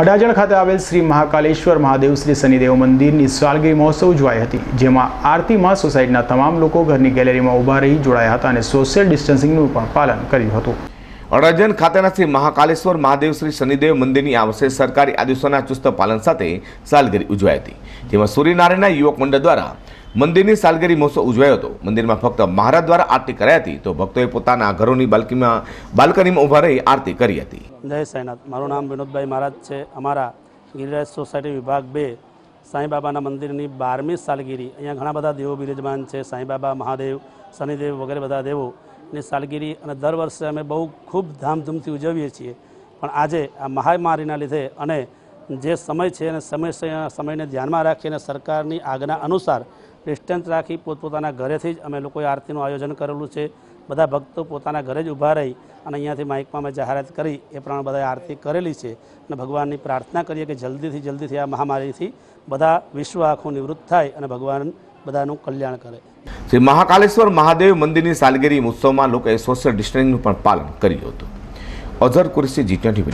અડાજણ ખાતે આવેલ શ્રી મહાકાલેશ્વર મહાદેવ શ્રી શનિદેવ મંદિરની સાલગીરી મહોત્સવ ઉજવાઈ હતી, જેમાં આરતીમાં સોસાયટીના તમામ લોકો ઘરની ગેલેરીમાં ઊભા રહી જોડાયા હતા અને સોશિયલ ડિસ્ટન્સિંગનું પણ પાલન કર્યું હતું. અડાજણ ખાતેના શ્રી મહાકાલેશ્વર મહાદેવ શ્રી શનિદેવ મંદિરની આ વર્ષે સરકારી આદેશોના ચુસ્ત પાલન સાથે સાલગીરી ઉજવાઈ હતી, જેમાં સૂર્યનારાયણના યુવક મંડળ દ્વારા મંદિરની સાલગીરી મહોત્સવ ઉજવાયો હતો. મંદિરમાં ફક્ત મહારાજ દ્વારા આરતી કરાઈ હતી, તો ભક્તોએ પોતાના ઘરોની બાલ્કીમાં, બાલ્કનીમાં ઊભા રહી આરતી કરી હતી. જય સાંઈનાથ. મારું નામ વિનોદભાઈ મહારાજ છે. અમારા ગિરિરાજ સોસાયટી વિભાગ બે, સાંઈબાબાના મંદિરની બારમી સાલગીરી. અહીંયા ઘણા બધા દેવો બિરાજમાન છે. સાંઈબાબા, મહાદેવ, શનિદેવ વગેરે બધા દેવોની સાલગીરી અને દર વર્ષે અમે બહુ ખૂબ ધામધૂમથી ઉજવીએ છીએ. પણ આજે આ મહામારીના લીધે અને જે સમય છે અને સમય સમયને ધ્યાનમાં રાખીને સરકારની આજ્ઞા અનુસાર ડિસ્ટન્સ રાખી પોતપોતાના ઘરેથી જ અમે લોકોએ આરતીનું આયોજન કરેલું છે. બધા ભક્તો પોતાના ઘરે જ ઊભા રહી અને અહીંયાથી માઇકમાં અમે જાહેરાત કરી, એ પ્રમાણે બધાએ આરતી કરેલી છે અને ભગવાનની પ્રાર્થના કરીએ કે જલ્દીથી જલ્દીથી આ મહામારીથી બધા વિશ્વ આખું નિવૃત્ત થાય અને ભગવાન બધાનું કલ્યાણ કરે. શ્રી મહાકાલેશ્વર મહાદેવ મંદિરની સાલગીરી ઉત્સવમાં લોકોએ સોશિયલ ડિસ્ટન્સિંગનું પણ પાલન કર્યું હતું. Azhar Qureshi G twenty